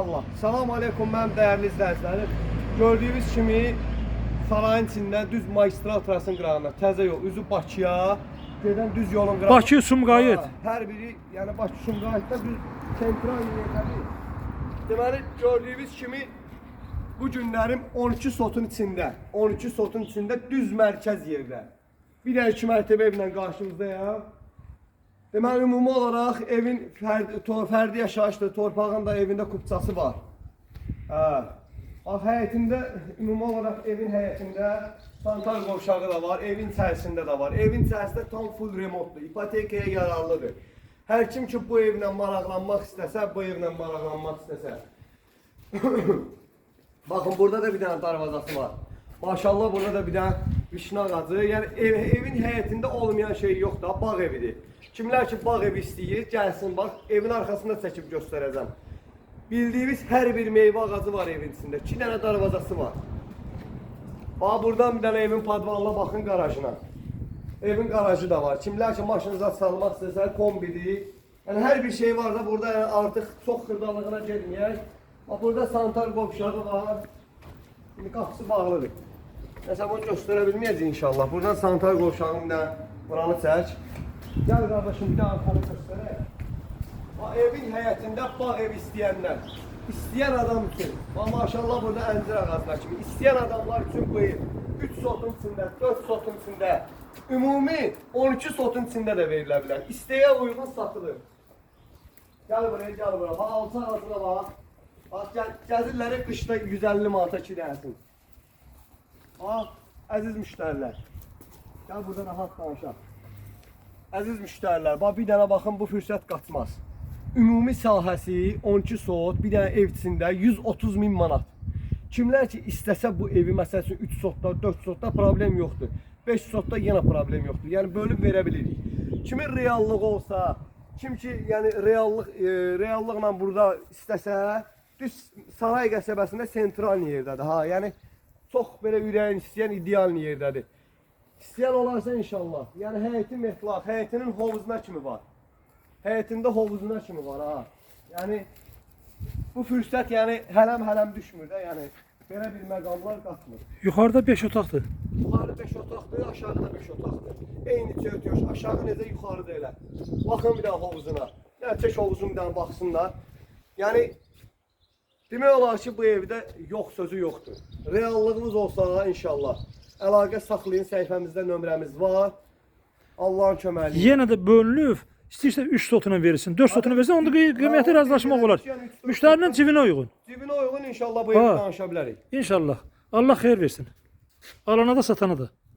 Allah. Salam aleykum mənim dəyərli izləyicilərim. Gördüyünüz kimi sarayın içindən düz magistral trasın qırağına, təzə yol, üzü Bakıya, gedən düz yolun qırağına. Bakı Sumqayıt. Ha, Hər biri, yəni Bakı Sumqayıtda düz sentral yerləri. Deməli gördüyünüz kimi bu günlərim 12 sotun içində, 12 sotun içində düz mərkəz yerdə. Bir də iki mərtəbə evlə qarşınızdayam. Deməli ümumi olaraq evin fərdi, to, fərdi yaşayışdır, torpağın da evində kupçası var. Hə. Bax həyətində ümumi olaraq evin həyətində sanitar qovşağı da var, evin içərisində də var. Evin içərisində tam full remontdur, ipotekaya yararlıdır. Hər kim ki bu evlə maraqlanmaq istəsə, bu evlə maraqlanmaq istəsə. Bakın burada da bir tane darvazası var. Maşallah burada da bir tane vişne ağacı. Yani ev, evin həyətində olmayan şey yok da bağ evidir. Kimlər ki bağ evi istəyir, gəlsin bax, evin arxasında çəkib göstərəcəm. Bildiyiniz hər bir meyvə ağacı var evin içində. 2 dənə darvazası var. Bax buradan bir dənə evin padvanına baxın qarajına. Evin qarajı da var. Kimlər ki maşınıza salmaq istəsə kombidir. Yəni hər bir şey var da burada yəni artıq çox xırdalığına getməyək. Bax burada sanitar qovşağı var. İndi qapısı bağlıdır. Nəsə bunu göstərə bilməyəcək inşallah. Buradan sanitar qovşağının da buranı çək. Gəl qardaşım bir də arxanı göstərək. Bax evin həyətində bağ ev istəyənlər, istəyən adam üçün, bax maşallah burada əncir ağacına kimi, istəyən adamlar üçün bu ev 3 sotun içində, 4 sotun içində, ümumi 12 sotun içində də verilə bilər. İstəyə uyğun satılır. Gəl buraya, gəl buraya. Bax altı ağacına bax. Bax gəzirləri qışda 150 manata kirəsin. Bax, əziz müştərilər. Gəl burada rahat danışaq. Əziz müştərilər, bax bir dənə baxın bu fürsət qaçmaz. Ümumi sahəsi 12 sot, bir dənə ev içində 130 min manat. Kimlər ki istəsə bu evi məsəl üçün 3 sotda, 4 sotda problem yoxdur. 5 sotda yenə problem yoxdur. Yəni bölüb verə bilirik. Kimin reallığı olsa, kim ki yəni reallıq e, reallıqla burada istəsə, düz Saray qəsəbəsində sentral yerdədir. Ha, yəni çox belə ürəyin istəyən ideal yerdədir. İstəyən olarsa inşallah. Yəni həyətin mehlaq, həyətinin hovuzuna kimi var. Həyətində hovuzuna kimi var ha. Yəni bu fürsət yəni hələm-hələm düşmür də, yəni belə bir məqamlar qatmır. Yuxarıda 5 otaqdır. Yuxarı 5 otaqdır, aşağıda 5 otaqdır. Eyni çörtüyoş, aşağı necə yuxarıda elə. Baxın bir daha hovuzuna. Yəni çək hovuzun bir dənə baxsınlar. Yəni demək olar ki bu evdə yox sözü yoxdur. Reallığımız olsa inşallah əlaqə saxlayın səhifəmizdə nömrəmiz var. Allahın köməyi. Yenə də bölünüb, istəyirsə 3 sotuna verirsin, 4 sotuna versən, onda qiyməti razılaşmaq olar. Müştərinin cibinə uyğun. Cibinə uyğun inşallah bu evi danışa bilərik. İnşallah. Allah xeyir versin. Alana da satana da.